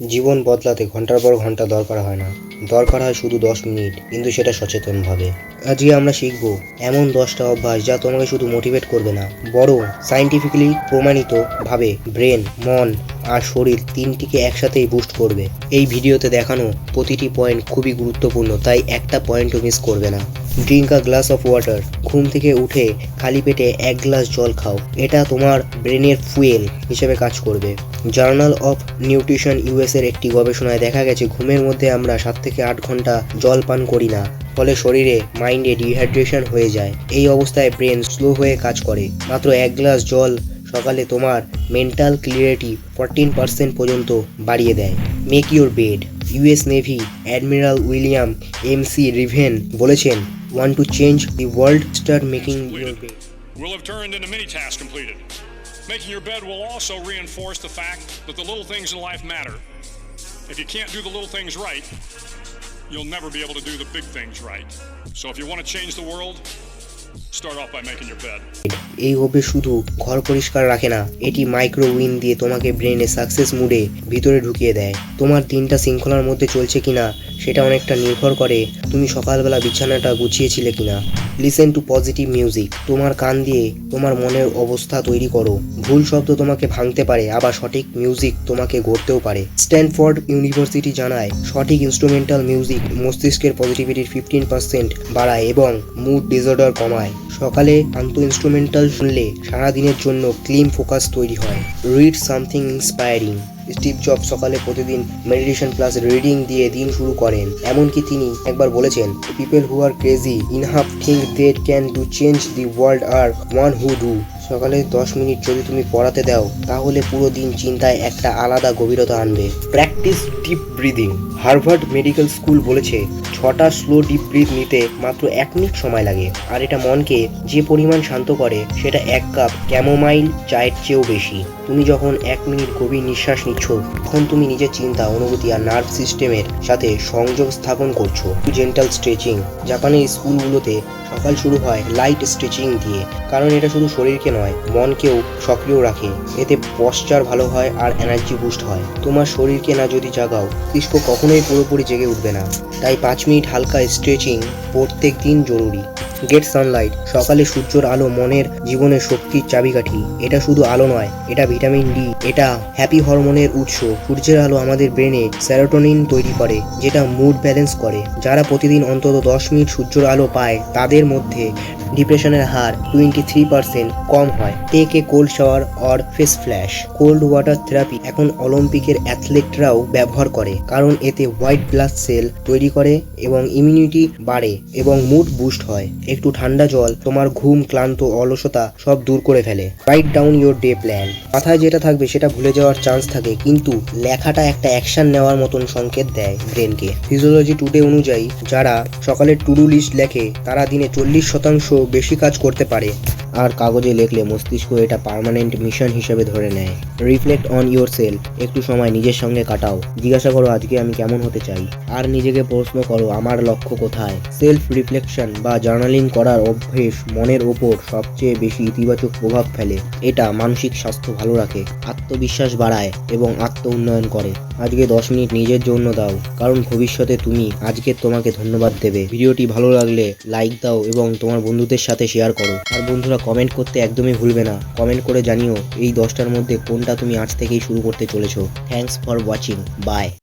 জীবন বদলাতে ঘণ্টার পর ঘণ্টা দরকার হয় না। দরকার হয় শুধু দশ মিনিট, কিন্তু সেটা সচেতনভাবে। আজকে আমরা শিখব এমন দশটা অভ্যাস যা তোমাকে শুধু মোটিভেট করবে না, বরং সাইন্টিফিক্যালি প্রমাণিত ভাবে ব্রেন মন আর শরীর তিনটিকে একসাথেই বুস্ট করবে। এই ভিডিওতে দেখানো প্রতিটি পয়েন্ট খুবই গুরুত্বপূর্ণ, তাই একটা পয়েন্টও মিস করবে না। Drink a glass of water ঘুম থেকে উঠে খালি পেটে এক গ্লাস জল খাও, এটা তোমার ব্রেনের ফুয়েল হিসেবে কাজ করবে। জার্নাল অফ নিউট্রিশন ইউএস এর একটি গবেষণায় দেখা গেছে, ঘুমের মধ্যে আমরা সাত থেকে আট ঘণ্টা জল পান করি না, ফলে শরীরে মাইন্ডে ডিহাইড্রেশন হয়ে যায়। এই অবস্থায় ব্রেন স্লো হয়ে কাজ করে। মাত্র এক গ্লাস জল সকালে তোমার মেন্টাল ক্লিয়ারিটি ফোরটিন পার্সেন্ট পর্যন্ত বাড়িয়ে দেয়। Make your bed, US navy admiral William McRaven বলেছেন, want to change the world start making your bed. Have turned into tasks completed. Making your bed will also reinforce the fact that the little things in life matter. If you can't do the little things right, you'll never be able to do the big things right. So if you want to change the world, এই অভ্যেস শুধু ঘর পরিষ্কার রাখে না, এটি micro win দিয়ে তোমাকে ব্রেনে সাকসেস মুডে ভিতরে ঢুকিয়ে দেয়। তোমার দিনটা শৃঙ্খলার মধ্যে চলছে কিনা, সেটা অনেকটা নির্ভর করে তুমি সকালবেলা বিছানাটা গুছিয়েছিলে কিনা। লিসেন টু পজিটিভ মিউজিক তোমার কান দিয়ে তোমার মনের অবস্থা তৈরি করো। ভুল শব্দ তোমাকে ভাঙতে পারে, আবার সঠিক মিউজিক তোমাকে গড়তেও পারে। স্ট্যানফোর্ড ইউনিভার্সিটি জানায়, সঠিক ইনস্ট্রুমেন্টাল মিউজিক মস্তিষ্কের পজিটিভিটির ফিফটিন পার্সেন্ট বাড়ায় এবং মুড ডিসঅর্ডার কমায়। সকালে আন্ত ইনস্ট্রুমেন্টাল শুনলে সারাদিনের জন্য ক্লিম ফোকাস তৈরি হয়। Read something inspiring Steve Job সকালে প্রতিদিন মেডিটেশন প্লাস রিডিং দিয়ে দিন শুরু করেন। এমনকি তিনি একবার বলেছেন people who are crazy enough think they can do change the world are one who do সকালে দশ মিনিট যদি তুমি পড়াতে দাও, তাহলে পুরো দিন চিন্তায় একটা আলাদা গভীরতা আনবে। Practice deep breathing Harvard medical school বলেছে, ছটা স্লো ডিপ ব্রিথ নিতে মাত্র এক মিনিট সময় লাগে। আর এটা মনকে যে পরিমাণ শান্ত করে, সেটা এক কাপ ক্যামোমাইল চায়ের চেয়েও বেশি। তুমি যখন এক মিনিট গভীর নিঃশ্বাস নিচ্ছ, তখন তুমি নিজের চিন্তা, অনুভূতি আর নার্ভ সিস্টেমের সাথে সংযোগ স্থাপন করছ। জেন্টাল স্ট্রেচিং জাপানের স্কুলগুলোতে সকাল শুরু হয় লাইট স্ট্রেচিং দিয়ে। কারণ এটা শুধু শরীরকে নয়, মনকেও সক্রিয় রাখে। এতে পশ্চার ভালো হয় আর এনার্জি বুস্ট হয়। তোমার শরীরকে না যদি জাগাও কৃষ্ক কখনোই পুরোপুরি জেগে উঠবে না। তাই পাঁচ মিনিট হালকা স্ট্রেচিং প্রত্যেক দিন জরুরি। গেট সানলাইট সকালে সূর্যের আলো, মনের জীবনের শক্তির চাবিকাঠি। এটা শুধু আলো নয়, এটা ভিটামিন ডি এটা হ্যাপি হরমোনের উৎস। সূর্যের আলো আমাদের ব্রেনে স্যারোটোনিন তৈরি করে, যেটা মুড ব্যালেন্স করে। যারা প্রতিদিন অন্তত দশ মিনিট সূর্যের আলো পায়, তাদের মধ্যে ডিপ্রেশনের হার টোয়েন্টি থ্রি পার্সেন্ট কম হয়। Take a cold shower or face flash cold water therapy এখন অলিম্পিকের অ্যাথলেটরাও ব্যবহার করে, কারণ এতে হোয়াইট ব্লাড সেল তৈরি করে এবং ইমিউনিটি বাড়ে এবং মুড বুস্ট হয়। একটু ঠান্ডা জল, তোমার ঘুম ক্লান্ত, অলসতা সব দূর করে ফেলে। Write down your day plan মাথায় যেটা থাকবে সেটা ভুলে যাওয়ার চান্স থাকে, কিন্তু লেখাটা একটা অ্যাকশন নেওয়ার মতন সংকেত দেয় ব্রেনকে ফিজিওলজি টুডে অনুযায়ী, যারা সকালে টুডু লিস্ট লেখে, তারা দিনে চল্লিশ শতাংশ বেশি কাজ করতে পারে। আর কাগজে লেখলে মস্তিষ্ক এটা পার্মানেন্ট মিশন হিসেবে ধরে নেয়। রিফ্লেক্ট অন ইওর সেলফ একটু সময় নিজের সঙ্গে কাটাও। জিজ্ঞাসা করো, আজকে আমি কেমন হতে চাই? আর নিজেকে প্রশ্ন করো, আমার লক্ষ্য কোথায়? সেলফ রিফ্লেকশন বা জার্নালিং করার অভ্যেস মনের ওপর সবচেয়ে বেশি ইতিবাচক প্রভাব ফেলে। এটা মানসিক স্বাস্থ্য ভালো রাখে, আত্মবিশ্বাস বাড়ায় এবং আত্ম উন্নয়ন করে। আজকে দশ মিনিট নিজের জন্য দাও, কারণ ভবিষ্যতে তুমি আজকে তোমাকে ধন্যবাদ দেবে। ভিডিওটি ভালো লাগলে লাইক দাও এবং তোমার বন্ধুদের সাথে শেয়ার করো। আর বন্ধুরা কমেন্ট করতে একদমই ভুলবে না। কমেন্ট করে জানিও এই দশটার মধ্যে কোনটা তুমি আজ থেকেই শুরু করতে চলেছো। Thanks for watching by